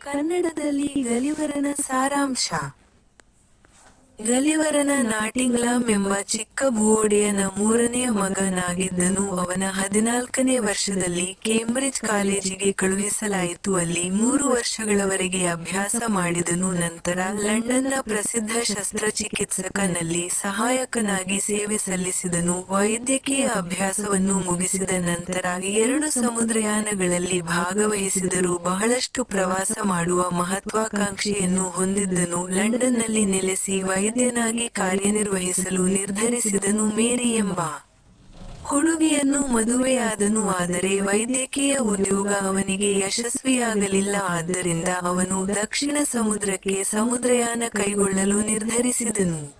ಕನ್ನಡದಲ್ಲಿ ಗಲಿವರನ ಸಾರಾಂಶ. ಗಲಿವರನ ನಾಟಿಂಗ್ಲಾಮ್ ಎಂಬ ಚಿಕ್ಕ ಭೂವೊಡೆಯನ ಮೂರನೆಯ ಮಗನಾಗಿದ್ದನು. ಅವನ ಹದಿನಾಲ್ಕನೇ ವರ್ಷದಲ್ಲಿ ಕೇಂಬ್ರಿಡ್ಜ್ ಕಾಲೇಜಿಗೆ ಕಳುಹಿಸಲಾಯಿತು. ಅಲ್ಲಿ ಮೂರು ವರ್ಷಗಳವರೆಗೆ ಅಭ್ಯಾಸ ಮಾಡಿದನು. ನಂತರ ಲಂಡನ್ನ ಪ್ರಸಿದ್ಧ ಶಸ್ತ್ರಚಿಕಿತ್ಸಕನಲ್ಲಿ ಸಹಾಯಕನಾಗಿ ಸೇವೆ ಸಲ್ಲಿಸಿದನು. ವೈದ್ಯಕೀಯ ಅಭ್ಯಾಸವನ್ನು ಮುಗಿಸಿದ ನಂತರ ಎರಡು ಸಮುದ್ರಯಾನಗಳಲ್ಲಿ ಭಾಗವಹಿಸಿದರು ಬಹಳಷ್ಟು ಪ್ರವಾಸ ಮಾಡುವ ಮಹತ್ವಾಕಾಂಕ್ಷೆಯನ್ನು ಹೊಂದಿದ್ದನು. ಲಂಡನ್ನಲ್ಲಿ ನೆಲೆಸಿ ವೈದ್ಯನಾಗಿ ಕಾರ್ಯನಿರ್ವಹಿಸಲು ನಿರ್ಧರಿಸಿದನು ಮೇರಿ ಎಂಬ. ಹುಡುಗಿಯನ್ನು ಮದುವೆಯಾದನು, ಆದರೆ ವೈದ್ಯಕೀಯ ಉದ್ಯೋಗ ಅವನಿಗೆ ಯಶಸ್ವಿಯಾಗಲಿಲ್ಲ. ಆದ್ದರಿಂದ ಅವನು ದಕ್ಷಿಣ ಸಮುದ್ರಕ್ಕೆ ಸಮುದ್ರಯಾನ ಕೈಗೊಳ್ಳಲು ನಿರ್ಧರಿಸಿದನು.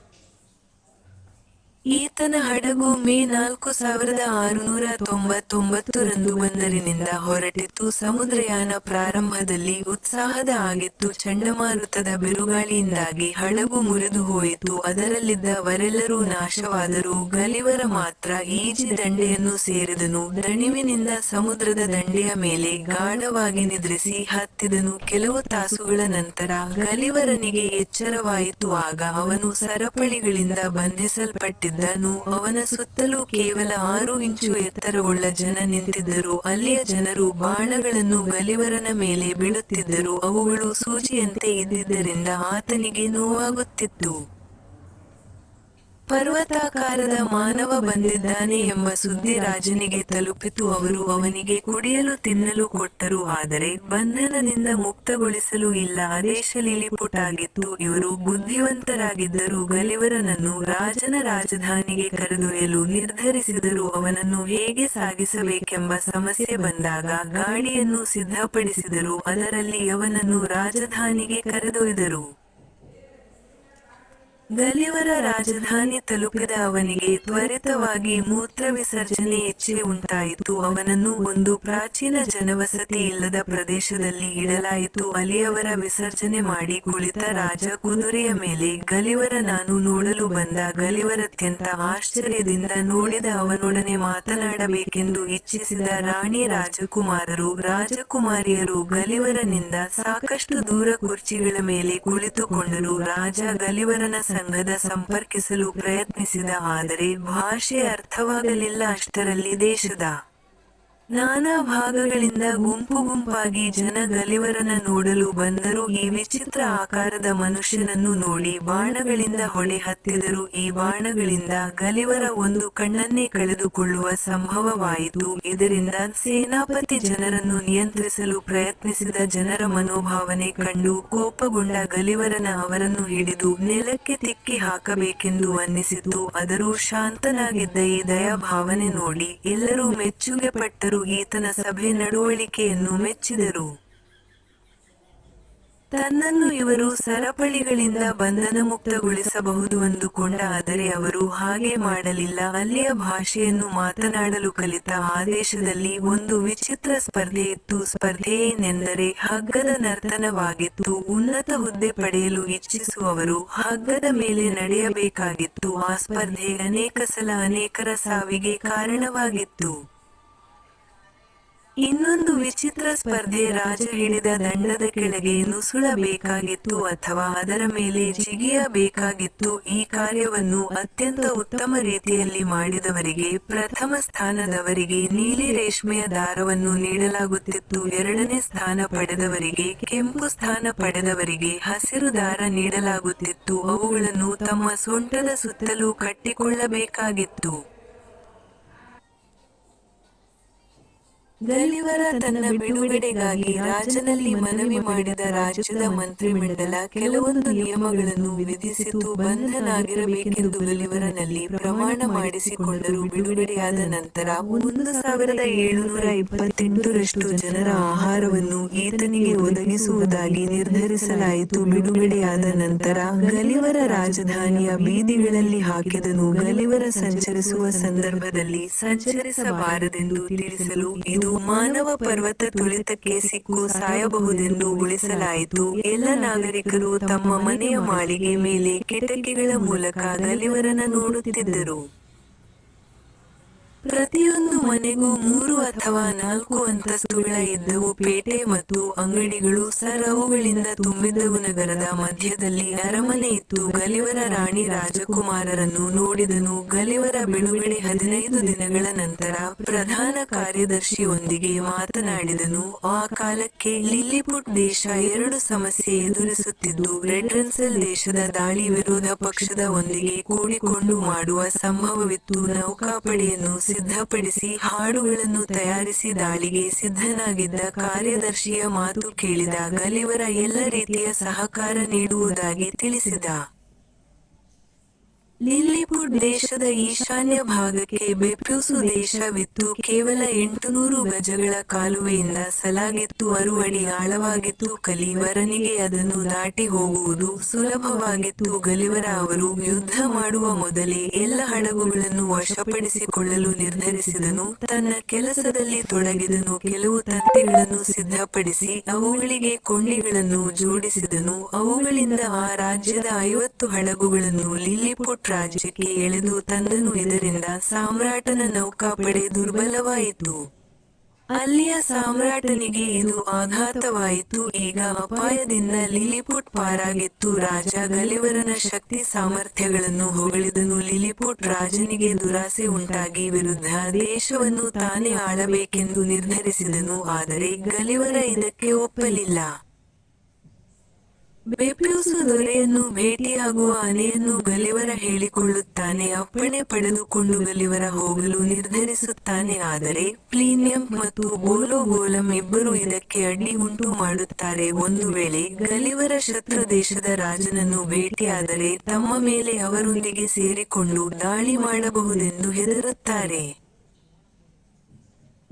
ಈತನ ಹಡಗು ಮೇ ನಾಲ್ಕು ಸಾವಿರದ ಆರುನೂರ ತೊಂಬತ್ತೊಂಬತ್ತರಂದು ಬಂದರಿನಿಂದ ಹೊರಟಿತ್ತು ಸಮುದ್ರಯಾನ ಪ್ರಾರಂಭದಲ್ಲಿ ಉತ್ಸಾಹದ ಆಗಿತ್ತು. ಚಂಡಮಾರುತದ ಬಿರುಗಾಳಿಯಿಂದಾಗಿ ಹಡಗು ಮುರಿದು ಹೋಯಿತು. ಅದರಲ್ಲಿದ್ದವರೆಲ್ಲರೂ ನಾಶವಾದರು ಗಲಿವರ ಮಾತ್ರ ಈಜಿ ದಂಡೆಯನ್ನು ಸೇರಿದನು. ದಣಿವಿನಿಂದ ಸಮುದ್ರದ ದಂಡೆಯ ಮೇಲೆ ಗಾಢವಾಗಿ ನಿದ್ರಿಸಿ ಹತ್ತಿದನು. ಕೆಲವು ತಾಸುಗಳ ನಂತರ ಗಲಿವರನಿಗೆ ಎಚ್ಚರವಾಯಿತು. ಆಗ ಅವನು ಸರಪಳಿಗಳಿಂದ ಬಂಧಿಸಲ್ಪಟ್ಟಿದ್ದನು ಅವನ ಸುತ್ತಲೂ ಕೇವಲ ಆರು ಇಂಚು ಎತ್ತರವುಳ್ಳ ಜನ ನಿಂತಿದ್ದರು. ಅಲ್ಲಿಯ ಜನರು ಬಾಣಗಳನ್ನು ಗಲಿವರನ ಮೇಲೆ ಬಿಡುತ್ತಿದ್ದರು ಅವುಗಳು ಸೂಜಿಯಂತೆ ಇದ್ದಿದ್ದರಿಂದ ಆತನಿಗೆ ನೋವಾಗುತ್ತಿತ್ತು. ಪರ್ವತಾಕಾರದ ಮಾನವ ಬಂದಿದ್ದಾನೆ ಎಂಬ ಸುದ್ದಿ ರಾಜನಿಗೆ ತಲುಪಿತು. ಅವರು ಅವನಿಗೆ ಕುಡಿಯಲು ತಿನ್ನಲು ಕೊಟ್ಟರು, ಆದರೆ ಬಂಧನದಿಂದ ಮುಕ್ತಗೊಳಿಸಲು ಇಲ್ಲ. ಆದೇಶ ಲಿಲಿಪುಟಾಗಿತ್ತು ಇವರು ಬುದ್ಧಿವಂತರಾಗಿದ್ದರು. ಗಲಿವರನನ್ನು ರಾಜನ ರಾಜಧಾನಿಗೆ ಕರೆದೊಯ್ಯಲು ನಿರ್ಧರಿಸಿದರು. ಅವನನ್ನು ಹೇಗೆ ಸಾಗಿಸಬೇಕೆಂಬ ಸಮಸ್ಯೆ ಬಂದಾಗ ಗಾಡಿಯನ್ನು ಸಿದ್ಧಪಡಿಸಿದರು. ಅದರಲ್ಲಿ ಅವನನ್ನು ರಾಜಧಾನಿಗೆ ಕರೆದೊಯ್ದರು. ಗಲಿವರ ರಾಜಧಾನಿ ತಲುಪಿದ ಅವನಿಗೆ ತ್ವರಿತವಾಗಿ ಮೂತ್ರ ವಿಸರ್ಜನೆ ಹೆಚ್ಚೆ ಉಂಟಾಯಿತು. ಅವನನ್ನು ಒಂದು ಪ್ರಾಚೀನ ಜನವಸತಿ ಇಲ್ಲದ ಪ್ರದೇಶದಲ್ಲಿ ಇಡಲಾಯಿತು. ಅಲಿಯವರ ವಿಸರ್ಜನೆ ಮಾಡಿ ಕುಳಿತ ರಾಜ ಕುದುರೆಯ ಮೇಲೆ, ಗಲಿವರ, ನಾನು ನೋಡಲು ಬಂದ ಗಲಿವರತ್ಯಂತ ಆಶ್ಚರ್ಯದಿಂದ ನೋಡಿದ ಅವನೊಡನೆ ಮಾತನಾಡಬೇಕೆಂದು ಇಚ್ಛಿಸಿದ ರಾಣಿ ರಾಜಕುಮಾರರು, ರಾಜಕುಮಾರಿಯರು ಗಲಿವರನಿಂದ ಸಾಕಷ್ಟು ದೂರ ಕುರ್ಚಿಗಳ ಮೇಲೆ ಕುಳಿತುಕೊಂಡರು. ರಾಜ ಗಲಿವರನ ಸಂಘದ ಸಂಪರ್ಕಿಸಲು ಪ್ರಯತ್ನಿಸಿದ ಆದರೆ ಭಾಷೆ ಅರ್ಥವಾಗಲಿಲ್ಲ ಅಷ್ಟರಲ್ಲಿ ದೇಶದ ನಾನಾ ಭಾಗಗಳಿಂದ ಗುಂಪು ಗುಂಪಾಗಿ ಜನ ಗಲಿವರನ ನೋಡಲು ಬಂದರು ಈ ವಿಚಿತ್ರ ಆಕಾರದ ಮನುಷ್ಯನನ್ನು ನೋಡಿ ಬಾಣಗಳಿಂದ ಹೊಳೆ ಹತ್ತಿದರು ಈ ಬಾಣಗಳಿಂದ ಗಲಿವರ ಒಂದು ಕಣ್ಣನ್ನೇ ಕಳೆದುಕೊಳ್ಳುವ ಸಂಭವವಾಯಿತು. ಇದರಿಂದ ಸೇನಾಪತಿ ಜನರನ್ನು ನಿಯಂತ್ರಿಸಲು ಪ್ರಯತ್ನಿಸಿದ ಜನರ ಮನೋಭಾವನೆ ಕಂಡು ಕೋಪಗೊಂಡ ಗಲಿವರನ ಅವರನ್ನು ಹಿಡಿದು ನೆಲಕ್ಕೆ ತಿಕ್ಕಿ ಹಾಕಬೇಕೆಂದು ಅನ್ನಿಸಿತು. ಆದರೂ ಶಾಂತನಾಗಿದ್ದ ಈ ದಯಾಭಾವನೆ ನೋಡಿ ಎಲ್ಲರೂ ಮೆಚ್ಚುಗೆ ಪಟ್ಟರು. ಈತನ ಸಭೆ ನಡವಳಿಕೆಯನ್ನು ಮೆಚ್ಚಿದರು. ತನ್ನನ್ನು ಇವರು ಸರಪಳಿಗಳಿಂದ ಬಂಧನ ಮುಕ್ತಗೊಳಿಸಬಹುದು ಅಂದುಕೊಂಡ, ಆದರೆ ಅವರು ಹಾಗೆ ಮಾಡಲಿಲ್ಲ. ಅಲ್ಲಿಯ ಭಾಷೆಯನ್ನು ಮಾತನಾಡಲು ಕಲಿತ ಆದೇಶದಲ್ಲಿ ಒಂದು ವಿಚಿತ್ರ ಸ್ಪರ್ಧೆ ಇತ್ತು. ಸ್ಪರ್ಧೆ ಏನೆಂದರೆ ಹಗ್ಗದ ನರ್ತನವಾಗಿತ್ತು. ಉನ್ನತ ಹುದ್ದೆ ಪಡೆಯಲು ಇಚ್ಛಿಸುವವರು ಹಗ್ಗದ ಮೇಲೆ ನಡೆಯಬೇಕಾಗಿತ್ತು. ಆ ಸ್ಪರ್ಧೆ ಅನೇಕ ಸಲ ಅನೇಕರ ಸಾವಿಗೆ ಕಾರಣವಾಗಿತ್ತು. ಇನ್ನೊಂದು ವಿಚಿತ್ರ ಸ್ಪರ್ಧೆ ರಾಜ ಹಿಡಿದ ದಂಡದ ಕೆಳಗೆ ನುಸುಳಬೇಕಾಗಿತ್ತು ಅಥವಾ ಅದರ ಮೇಲೆ ಜಿಗಿಯಬೇಕಾಗಿತ್ತು. ಈ ಕಾರ್ಯವನ್ನು ಅತ್ಯಂತ ಉತ್ತಮ ರೀತಿಯಲ್ಲಿ ಮಾಡಿದವರಿಗೆ, ಪ್ರಥಮ ಸ್ಥಾನದವರಿಗೆ ನೀಲಿ ರೇಷ್ಮೆಯ ದಾರವನ್ನು ನೀಡಲಾಗುತ್ತಿತ್ತು. ಎರಡನೇ ಸ್ಥಾನ ಪಡೆದವರಿಗೆ, ಕೆಂಪು ಸ್ಥಾನ ಪಡೆದವರಿಗೆ ಹಸಿರು ದಾರ ನೀಡಲಾಗುತ್ತಿತ್ತು. ಅವುಗಳನ್ನು ತಮ್ಮ ಸೊಂಟದ ಸುತ್ತಲೂ ಕಟ್ಟಿಕೊಳ್ಳಬೇಕಾಗಿತ್ತು. ಗಲಿವರ ತನ್ನ ಬಿಡುಗಡೆಗಾಗಿ ರಾಜನಲ್ಲಿ ಮನವಿ ಮಾಡಿದ ರಾಜ್ಯದ ಮಂತ್ರಿಮಂಡಲ ಕೆಲವೊಂದು ನಿಯಮಗಳನ್ನು ವಿಧಿಸಿತು, ಬಂಧನಾಗಿರಬೇಕೆಂದು ಗಲಿವರನಲ್ಲಿ ಪ್ರಮಾಣ ಮಾಡಿಸಿಕೊಂಡರು ಬಿಡುಗಡೆಯಾದ ನಂತರ ಒಂದು ಸಾವಿರದ ಏಳುನೂರ ಇಪ್ಪತ್ತೆಂಟರಷ್ಟು ಜನರ ಆಹಾರವನ್ನು ಈತನಿಗೆ ಒದಗಿಸುವುದಾಗಿ ನಿರ್ಧರಿಸಲಾಯಿತು. ಬಿಡುಗಡೆಯಾದ ನಂತರ ಗಲಿವರ ರಾಜಧಾನಿಯ ಬೀದಿಗಳಲ್ಲಿ ಹಾಕಿದನು. ಗಲಿವರ ಸಂಚರಿಸುವ ಸಂದರ್ಭದಲ್ಲಿ ಸಂಚರಿಸಬಾರದೆಂದು ತಿಳಿಸಲು ಇದು ಮಾನವ ಪರ್ವತ ತುಳಿತಕ್ಕೆ ಸಿಕ್ಕು ಸಾಯಬಹುದೆಂದು ಉಳಿಸಲಾಯಿತು. ಎಲ್ಲ ನಾಗರಿಕರು ತಮ್ಮ ಮನೆಯ ಮಾಳಿಗೆ ಮೇಲೆ ಕಿಟಕಿಗಳ ಮೂಲಕ ಗಲಿವರನ ನೋಡುತ್ತಿದ್ದರು. ಪ್ರತಿಯೊಂದು ಮನೆಗೂ ಮೂರು ಅಥವಾ ನಾಲ್ಕು ಅಂತಸ್ತುಗಳ ಇದ್ದವು ಪೇಟೆ ಮತ್ತು ಅಂಗಡಿಗಳು ಸರ್ ಅವುಗಳಿಂದ ತುಂಬಿದ್ದವು ನಗರದ ಮಧ್ಯದಲ್ಲಿ ಅರಮನೆ ಇತ್ತು. ಗಲಿವರ ರಾಣಿ ರಾಜಕುಮಾರರನ್ನು ನೋಡಿದನು. ಗಲಿವರ ಬಿಡುಗಡೆ ಹದಿನೈದು ದಿನಗಳ ನಂತರ ಪ್ರಧಾನ ಕಾರ್ಯದರ್ಶಿಯೊಂದಿಗೆ ಮಾತನಾಡಿದನು. ಆ ಕಾಲಕ್ಕೆ ಲಿಲ್ಲಿಪುಟ್ ದೇಶ ಎರಡು ಸಮಸ್ಯೆ ಎದುರಿಸುತ್ತಿದ್ದು ರೆಡ್ರನ್ಸೆಲ್ ದೇಶದ ದಾಳಿ ವಿರೋಧ ಪಕ್ಷದ ಒಂದಿಗೆ ಕೂಡಿಕೊಂಡು ಮಾಡುವ ಸಂಭವವಿತ್ತು. ನೌಕಾಪಡೆಯನ್ನು ಸಿದ್ಧಪಡಿಸಿ ಹಾಡುಗಳನ್ನು ತಯಾರಿಸಿ ದಾಳಿಗೆ ಸಿದ್ಧನಾಗಿದ್ದ ಕಾರ್ಯದರ್ಶಿಯ ಮಾತು ಕೇಳಿದಾಗ ಇವರ ಎಲ್ಲ ರೀತಿಯ ಸಹಕಾರ ನೀಡುವುದಾಗಿ ತಿಳಿಸಿದ. ಲಿಲ್ಲಿಪುಟ್ ದೇಶದ ಈಶಾನ್ಯ ಭಾಗಕ್ಕೆ ಬೆಪ್ಯೂಸು ದೇಶವಿತ್ತು ಕೇವಲ ಎಂಟುನೂರು ಗಜಗಳ ಕಾಲುವೆಯಿಂದ ಸಲಾಗಿತ್ತು, ಅರುವಡಿ ಆಳವಾಗಿತ್ತು, ಕಲಿವರನಿಗೆ ಅದನ್ನು ದಾಟಿ ಹೋಗುವುದು ಸುಲಭವಾಗಿತ್ತು. ಗಲಿವರ ಅವರು ಯುದ್ಧ ಮಾಡುವ ಮೊದಲೇ ಎಲ್ಲ ಹಡಗುಗಳನ್ನು ವಶಪಡಿಸಿಕೊಳ್ಳಲು ನಿರ್ಧರಿಸಿದನು. ತನ್ನ ಕೆಲಸದಲ್ಲಿ ತೊಡಗಿದನು. ಕೆಲವು ತಂತಿಗಳನ್ನು ಸಿದ್ಧಪಡಿಸಿ ಅವುಗಳಿಗೆ ಕೊಂಡಿಗಳನ್ನು ಜೋಡಿಸಿದನು. ಅವುಗಳಿಂದ ಆ ರಾಜ್ಯದ ಐವತ್ತು ಹಡಗುಗಳನ್ನು ಲಿಲ್ಲಿಪುಟ್ ರಾಜ್ಯಕ್ಕೆ ಎಳೆದು ತಂದನು ಇದರಿಂದ ಸಾಮ್ರಾಟನ ನೌಕಾಪಡೆ ದುರ್ಬಲವಾಯಿತು. ಅಲ್ಲಿಯ ಸಾಮ್ರಾಟನಿಗೆ ಇದು ಆಘಾತವಾಯಿತು. ಈಗ ಅಪಾಯದಿಂದ ಲಿಲಿಪುಟ್ ಪಾರಾಗಿತ್ತು. ರಾಜ ಗಲಿವರನ ಶಕ್ತಿ ಸಾಮರ್ಥ್ಯಗಳನ್ನು ಹೊಗಳಿದನು. ಲಿಲಿಪುಟ್ ರಾಜನಿಗೆ ದುರಾಸೆ ಉಂಟಾಗಿ ವಿರುದ್ಧ ದೇಶವನ್ನು ತಾನೇ ಆಳಬೇಕೆಂದು ನಿರ್ಧರಿಸಿದನು. ಆದರೆ ಗಲಿವರ ಇದಕ್ಕೆ ಒಪ್ಪಲಿಲ್ಲ. ಬೇಪ್ಯೂಸು ದೊರೆಯನ್ನು ಭೇಟಿಯಾಗುವ ಅನೆಯನ್ನು ಗಲಿವರ ಹೇಳಿಕೊಳ್ಳುತ್ತಾನೆ. ಅಪ್ಪಣೆ ಪಡೆದುಕೊಂಡು ಗಲಿವರ ಹೋಗಲು ನಿರ್ಧರಿಸುತ್ತಾನೆ. ಆದರೆ ಪ್ಲೀನಿಯಂ ಮತ್ತು ಗೋಲಂ ಇಬ್ಬರು ಇದಕ್ಕೆ ಅಡ್ಡಿ ಉಂಟು ಮಾಡುತ್ತಾರೆ. ಒಂದು ವೇಳೆ ಗಲಿವರ ಶತ್ರು ದೇಶದ ರಾಜನನ್ನು ಭೇಟಿಯಾದರೆ ತಮ್ಮ ಮೇಲೆ ಅವರೊಂದಿಗೆ ಸೇರಿಕೊಂಡು ದಾಳಿ ಮಾಡಬಹುದೆಂದು ಹೆದರುತ್ತಾರೆ.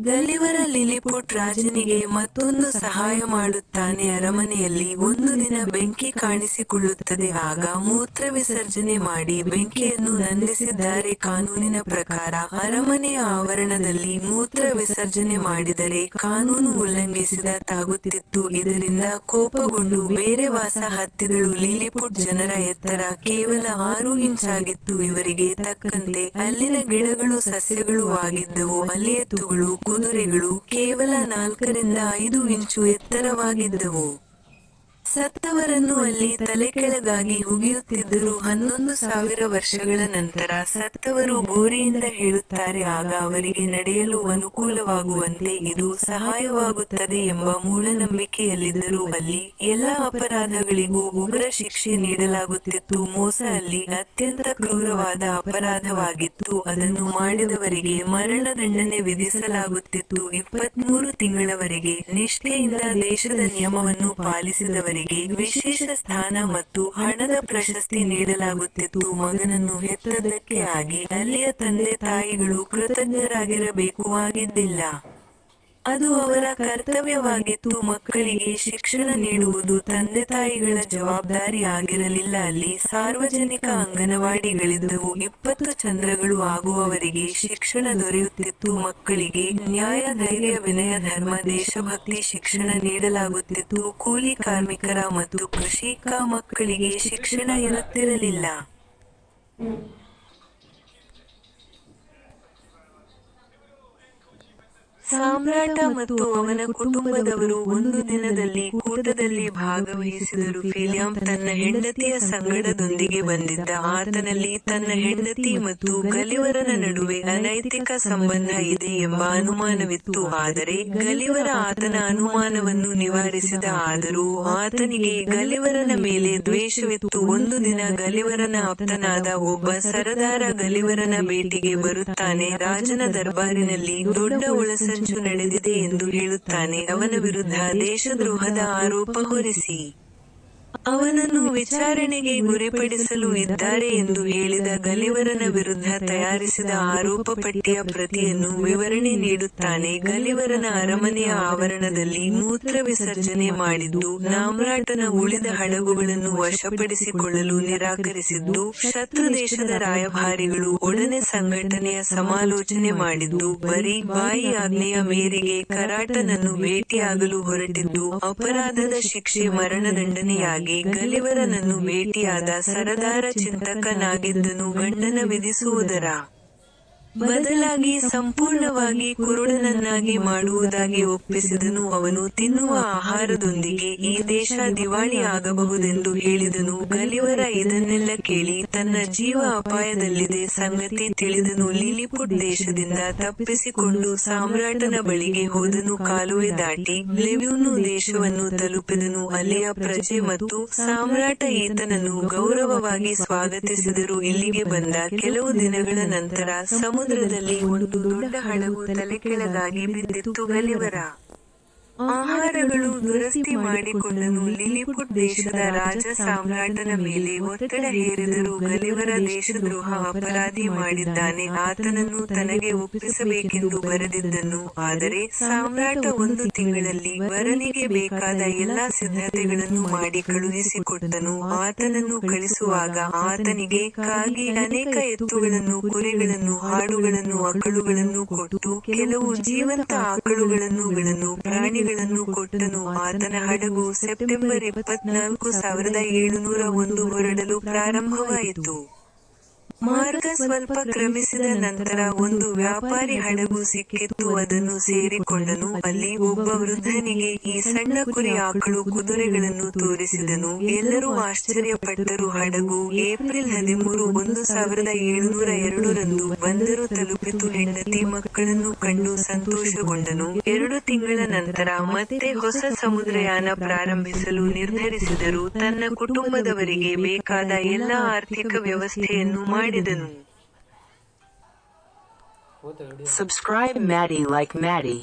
ಗಲಿವರ ಲಿಲಿಪುಟ್ ರಾಜನಿಗೆ ಮತ್ತೊಂದು ಸಹಾಯ ಮಾಡುತ್ತಾನೆ. ಅರಮನೆಯಲ್ಲಿ ಒಂದು ದಿನ ಬೆಂಕಿ ಕಾಣಿಸಿಕೊಳ್ಳುತ್ತದೆ. ಆಗ ಮೂತ್ರ ವಿಸರ್ಜನೆ ಮಾಡಿ ಬೆಂಕಿಯನ್ನು ನಂದಿಸಿದ್ದಾರೆ. ಕಾನೂನಿನ ಪ್ರಕಾರ ಅರಮನೆಯ ಆವರಣದಲ್ಲಿ ಮೂತ್ರ ವಿಸರ್ಜನೆ ಮಾಡಿದರೆ ಕಾನೂನು ಉಲ್ಲಂಘಿಸಿದ ತಾಗುತ್ತಿತ್ತು. ಇದರಿಂದ ಕೋಪಗೊಂಡು ಬೇರೆ ವಾಸ ಹತ್ತಿದಳು ಲಿಲಿಪುಟ್ ಜನರ ಎತ್ತರ ಕೇವಲ ಆರು ಇಂಚ್ ಆಗಿತ್ತು. ಇವರಿಗೆ ತಕ್ಕಂತೆ ಅಲ್ಲಿನ ಗಿಡಗಳು ಸಸ್ಯಗಳು ಆಗಿದ್ದವು. ಅಲ್ಲಿ ಎತ್ತುಗಳು ಕುದುರೆಗಳು ಕೇವಲ ನಾಲ್ಕರಿಂದ ಐದು ಇಂಚು ಎತ್ತರವಾಗಿದ್ದವು. ಸತ್ತವರನ್ನು ಅಲ್ಲಿ ತಲೆಕೆಳಗಾಗಿ ಕೆಳಗಾಗಿ ಹುಗಿಯುತ್ತಿದ್ದರು ಹನ್ನೊಂದು ಸಾವಿರ ವರ್ಷಗಳ ನಂತರ ಸತ್ತವರು ಗೋರಿಯಿಂದ ಹೇಳುತ್ತಾರೆ, ಆಗ ಅವರಿಗೆ ನಡೆಯಲು ಅನುಕೂಲವಾಗುವಂತೆ ಇದು ಸಹಾಯವಾಗುತ್ತದೆ ಎಂಬ ಮೂಢನಂಬಿಕೆಯಲ್ಲಿದ್ದರೂ ಅಲ್ಲಿ ಎಲ್ಲ ಅಪರಾಧಗಳಿಗೂ ಉಗ್ರ ಶಿಕ್ಷೆ ನೀಡಲಾಗುತ್ತಿತ್ತು. ಮೋಸ ಅಲ್ಲಿ ಅತ್ಯಂತ ಕ್ರೂರವಾದ ಅಪರಾಧವಾಗಿತ್ತು. ಅದನ್ನು ಮಾಡಿದವರಿಗೆ ಮರಣದಂಡನೆ ವಿಧಿಸಲಾಗುತ್ತಿತ್ತು. ಇಪ್ಪತ್ಮೂರು ತಿಂಗಳವರೆಗೆ ನಿಷ್ಠೆಯಿಂದ ದೇಶದ ನಿಯಮವನ್ನು ಪಾಲಿಸಿದವರಿಗೆ ವಿಶೇಷ ಸ್ಥಾನ ಮತ್ತು ಹಣದ ಪ್ರಶಸ್ತಿ ನೀಡಲಾಗುತ್ತಿತ್ತು. ಮಗನನ್ನು ಹೆತ್ತದಕ್ಕೆ ಆಗಿ ಅಲ್ಲಿಯ ತಂದೆ ತಾಯಿಗಳು ಕೃತಜ್ಞರಾಗಿರಬೇಕು. ಆಗಿದ್ದಿಲ್ಲ. ಅದು ಅವರ ಕರ್ತವ್ಯವಾಗಿತ್ತು. ಮಕ್ಕಳಿಗೆ ಶಿಕ್ಷಣ ನೀಡುವುದು ತಂದೆ ತಾಯಿಗಳ ಜವಾಬ್ದಾರಿ ಆಗಿರಲಿಲ್ಲ. ಅಲ್ಲಿ ಸಾರ್ವಜನಿಕ ಅಂಗನವಾಡಿಗಳಿದ್ದವು. ಇಪ್ಪತ್ತು ಚಂದ್ರಗಳು ಆಗುವವರೆಗೆ ಶಿಕ್ಷಣ ದೊರೆಯುತ್ತಿತ್ತು. ಮಕ್ಕಳಿಗೆ ನ್ಯಾಯ, ಧೈರ್ಯ, ವಿನಯ, ಧರ್ಮ, ದೇಶಭಕ್ತಿ ಶಿಕ್ಷಣ ನೀಡಲಾಗುತ್ತಿತ್ತು. ಕೂಲಿ ಕಾರ್ಮಿಕರ ಮತ್ತು ಕೃಷಿಕ ಮಕ್ಕಳಿಗೆ ಶಿಕ್ಷಣ ಇರುತ್ತಿರಲಿಲ್ಲ. ಸಾಮ್ರಾಟ ಮತ್ತು ಅವನ ಕುಟುಂಬದವರು ಒಂದು ದಿನದಲ್ಲಿ ಕೂಟದಲ್ಲಿ ಭಾಗವಹಿಸಿದರು. ಫಿಲಿಯಂ ತನ್ನ ಹೆಂಡತಿಯ ಸಂಗಡದೊಂದಿಗೆ ಬಂದಿದ್ದ ಆತನಲ್ಲಿ ತನ್ನ ಹೆಂಡತಿ ಮತ್ತು ಗಲಿವರನ ನಡುವೆ ಅನೈತಿಕ ಸಂಬಂಧ ಇದೆ ಎಂಬ ಅನುಮಾನವಿತ್ತು. ಆದರೆ ಗಲಿವರ ಆತನ ಅನುಮಾನವನ್ನು ನಿವಾರಿಸಿದ ಆದರೂ ಆತನಿಗೆ ಗಲಿವರನ ಮೇಲೆ ದ್ವೇಷವಿತ್ತು. ಒಂದು ದಿನ ಗಲಿವರನ ಆಪ್ತನಾದ ಒಬ್ಬ ಸರದಾರ ಗಲಿವರನ ಭೇಟಿಗೆ ಬರುತ್ತಾನೆ. ರಾಜನ ದರ್ಬಾರಿನಲ್ಲಿ ದೊಡ್ಡ ಒಳಸಂಚು ನಡೆದಿದೆ ಎಂದು ಹೇಳುತ್ತಾನೆ. ಅವನ ವಿರುದ್ಧ ದೇಶದ್ರೋಹದ ಆರೋಪ ಹೊರಿಸಿ. ಅವನನ್ನು ವಿಚಾರಣೆಗೆ ಗುರಿಪಡಿಸಲು ಇದ್ದಾರೆ ಎಂದು ಹೇಳಿದ ಗಲಿವರನ ವಿರುದ್ಧ ತಯಾರಿಸಿದ ಆರೋಪ ಪಟ್ಟಿಯ ಪ್ರತಿಯನ್ನು ವಿವರಣೆ ನೀಡುತ್ತಾನೆ. ಗಲಿವರನ ಅರಮನೆಯ ಆವರಣದಲ್ಲಿ ಮೂತ್ರ ವಿಸರ್ಜನೆ ಮಾಡಿದ್ದು, ನಾಮ್ರಾಟನ ಉಳಿದ ಹಡಗುಗಳನ್ನು ವಶಪಡಿಸಿಕೊಳ್ಳಲು ನಿರಾಕರಿಸಿದ್ದು, ಶತ್ರು ದೇಶದ ರಾಯಭಾರಿಗಳು ಒಡನೆ ಸಂಘಟನೆಯ ಸಮಾಲೋಚನೆ ಮಾಡಿದ್ದು, ಬರೀ ಬಾಯಿ ಆಜ್ಞೆಯ ಮೇರೆಗೆ ಕರಾಟನನ್ನು ಭೇಟಿಯಾಗಲು ಹೊರಟಿದ್ದು, ಅಪರಾಧದ ಶಿಕ್ಷೆ ಮರಣದಂಡನೆಯಾಗಿ ಗಲಿವರನನ್ನು ಭೇಟಿಯಾದ ಸರದಾರ ಚಿಂತಕನಾಗಿದ್ದನು ಗಂಡನ ವಿಧಿಸುವುದರ ಬದಲಾಗಿ ಸಂಪೂರ್ಣವಾಗಿ ಕುರುಡನನ್ನಾಗಿ ಮಾಡುವುದಾಗಿ ಒಪ್ಪಿಸಿದನು. ಅವನು ತಿನ್ನುವ ಆಹಾರದೊಂದಿಗೆ ಈ ದೇಶ ದಿವಾಳಿ ಆಗಬಹುದೆಂದು ಹೇಳಿದನು. ಗಲಿವರ ಇದನ್ನೆಲ್ಲ ಕೇಳಿ ತನ್ನ ಜೀವ ಅಪಾಯದಲ್ಲಿದೆ. ಸಂಗತಿ ತಿಳಿದನು. ಲಿಲಿಪುಟ್ ದೇಶದಿಂದ ತಪ್ಪಿಸಿಕೊಂಡು ಸಾಮ್ರಾಟನ ಬಳಿಗೆ ಹೋದನು. ಕಾಲುವೆ ದಾಟಿ ಲೆವ್ಯೂನು ದೇಶವನ್ನು ತಲುಪಿದನು. ಅಲ್ಲಿಯ ಪ್ರಜೆ ಮತ್ತು ಸಾಮ್ರಾಟ ಈತನನ್ನು ಗೌರವವಾಗಿ ಸ್ವಾಗತಿಸಿದರು. ಇಲ್ಲಿಗೆ ಬಂದ ಕೆಲವು ದಿನಗಳ ನಂತರ ಸಮುದ್ರದಲ್ಲಿ ಒಂದು ದೊಡ್ಡ ಹಡಗು ತಲೆಕೆಳಗಾಗಿ ಬಿದ್ದಿತ್ತು ಗಲಿವರ ಆಹಾರಗಳು ದುರಸ್ತಿ ಮಾಡಿಕೊಳ್ಳಲು ಲಿಲಿಪುಟ್ ದೇಶದ ರಾಜ ಸಾಮ್ರಾಟನ ಮೇಲೆ ಒತ್ತಡ ಹೇರಿದರು ಗಲಿವರ ದೇಶದ್ರೋಹ ಅಪರಾಧಿ ಮಾಡಿದ್ದಾನೆ. ಆತನನ್ನು ತನಗೆ ಒಪ್ಪಿಸಬೇಕೆಂದು ಬರೆದಿದ್ದನು. ಆದರೆ ಸಾಮ್ರಾಟ ಒಂದು ತಿಂಗಳಲ್ಲಿ ವರನಿಗೆ ಬೇಕಾದ ಎಲ್ಲಾ ಸಿದ್ಧತೆಗಳನ್ನು ಮಾಡಿ ಕಳುಹಿಸಿಕೊಟ್ಟನು. ಆತನನ್ನು ಕಳಿಸುವಾಗ ಆತನಿಗೆ ಕಾಗಿ ಅನೇಕ ಎತ್ತುಗಳನ್ನು ಕುರಿಗಳನ್ನು ಹಾಡುಗಳನ್ನು ಆಕಳುಗಳನ್ನು ಕೊಟ್ಟು ಕೆಲವು ಜೀವಂತ ಆಕಳುಗಳನ್ನುಗಳನ್ನು ಪ್ರಾಣಿಗಳನ್ನು ಕೊಟ್ಟನು. ಆತನ ಹಡಗು ಸೆಪ್ಟೆಂಬರ್ ಇಪ್ಪತ್ನಾಲ್ಕು ಸಾವಿರದ ಏಳುನೂರ ಒಂದು ಹೊರಡಲು ಪ್ರಾರಂಭವಾಯಿತು. ಮಾರ್ಗ ಸ್ವಲ್ಪ ಕ್ರಮಿಸಿದ ನಂತರ ಒಂದು ವ್ಯಾಪಾರಿ ಹಡಗು ಸಿಕ್ಕಿತ್ತು ಅದನ್ನು ಸೇರಿಕೊಂಡನು. ಅಲ್ಲಿ ಒಬ್ಬ ವೃದ್ಧನಿಗೆ ಈ ಸಣ್ಣ ಕುರಿ ಆಕಳು ಕುದುರೆಗಳನ್ನು ತೋರಿಸಿದನು. ಎಲ್ಲರೂ ಆಶ್ಚರ್ಯಪಟ್ಟರು. ಹಡಗು ಏಪ್ರಿಲ್ ಹದಿಮೂರು ಒಂದು ಸಾವಿರದ ಏಳುನೂರ ಎರಡರಂದು ಬಂದರು. ತಲುಪಿತು. ಹೆಂಡತಿ ಮಕ್ಕಳನ್ನು ಕಂಡು ಸಂತೋಷಗೊಂಡನು. ಎರಡು ತಿಂಗಳ ನಂತರ ಮತ್ತೆ ಹೊಸ ಸಮುದ್ರಯಾನ ಪ್ರಾರಂಭಿಸಲು ನಿರ್ಧರಿಸಿದರು. ತನ್ನ ಕುಟುಂಬದವರಿಗೆ ಬೇಕಾದ ಎಲ್ಲಾ ಆರ್ಥಿಕ ವ್ಯವಸ್ಥೆಯನ್ನು ಮಾಡಿದನು ಹಿಡಿಯ Subscribe Maddie like Maddie.